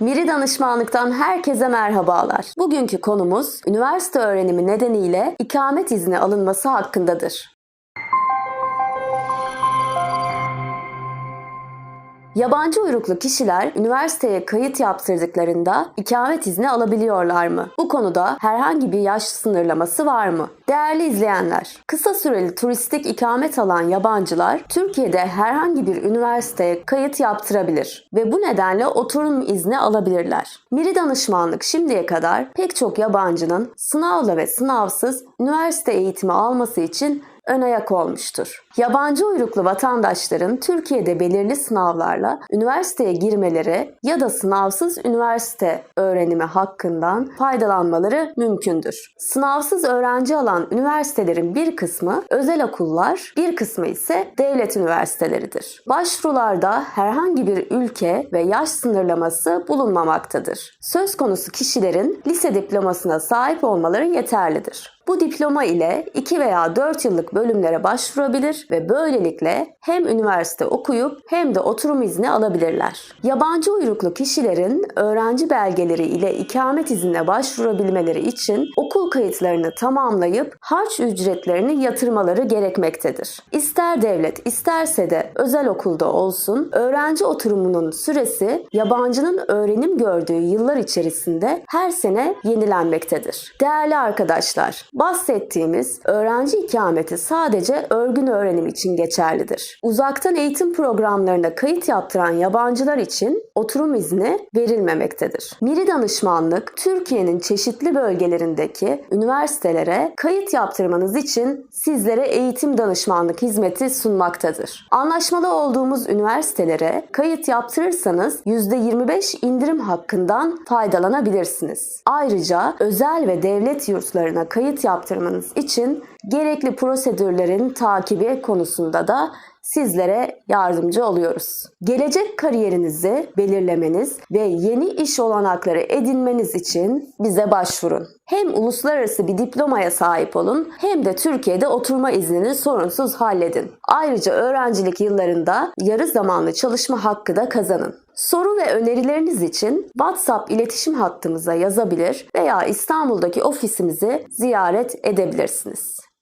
Miri Danışmanlık'tan herkese merhabalar. Bugünkü konumuz üniversite öğrenimi nedeniyle ikamet izni alınması hakkındadır. Yabancı uyruklu kişiler üniversiteye kayıt yaptırdıklarında ikamet izni alabiliyorlar mı? Bu konuda herhangi bir yaş sınırlaması var mı? Değerli izleyenler, kısa süreli turistik ikamet alan yabancılar Türkiye'de herhangi bir üniversiteye kayıt yaptırabilir ve bu nedenle oturum izni alabilirler. Miri danışmanlık şimdiye kadar pek çok yabancının sınavla ve sınavsız üniversite eğitimi alması için ön ayak olmuştur. Yabancı uyruklu vatandaşların Türkiye'de belirli sınavlarla üniversiteye girmeleri ya da sınavsız üniversite öğrenimi hakkından faydalanmaları mümkündür. Sınavsız öğrenci alan üniversitelerin bir kısmı özel okullar, bir kısmı ise devlet üniversiteleridir. Başvurularda herhangi bir ülke ve yaş sınırlaması bulunmamaktadır. Söz konusu kişilerin lise diplomasına sahip olmaları yeterlidir. Bu diploma ile 2 veya 4 yıllık bölümlere başvurabilir ve böylelikle hem üniversite okuyup hem de oturum izni alabilirler. Yabancı uyruklu kişilerin öğrenci belgeleri ile ikamet iznine başvurabilmeleri için okul kayıtlarını tamamlayıp harç ücretlerini yatırmaları gerekmektedir. İster devlet isterse de özel okulda olsun öğrenci oturumunun süresi yabancının öğrenim gördüğü yıllar içerisinde her sene yenilenmektedir. Değerli arkadaşlar, bahsettiğimiz öğrenci ikameti sadece örgün öğrenim için geçerlidir. Uzaktan eğitim programlarına kayıt yaptıran yabancılar için oturum izni verilmemektedir. Miri danışmanlık Türkiye'nin çeşitli bölgelerindeki üniversitelere kayıt yaptırmanız için sizlere eğitim danışmanlık hizmeti sunmaktadır. Anlaşmalı olduğumuz üniversitelere kayıt yaptırırsanız %25 indirim hakkından faydalanabilirsiniz. Ayrıca özel ve devlet yurtlarına kayıt yaptırmanız için gerekli prosedürlerin takibi konusunda da sizlere yardımcı oluyoruz. Gelecek kariyerinizi belirlemeniz ve yeni iş olanakları edinmeniz için bize başvurun. Hem uluslararası bir diplomaya sahip olun hem de Türkiye'de oturma iznini sorunsuz halledin. Ayrıca öğrencilik yıllarında yarı zamanlı çalışma hakkı da kazanın. Soru ve önerileriniz için WhatsApp iletişim hattımıza yazabilir veya İstanbul'daki ofisimizi ziyaret edebilirsiniz.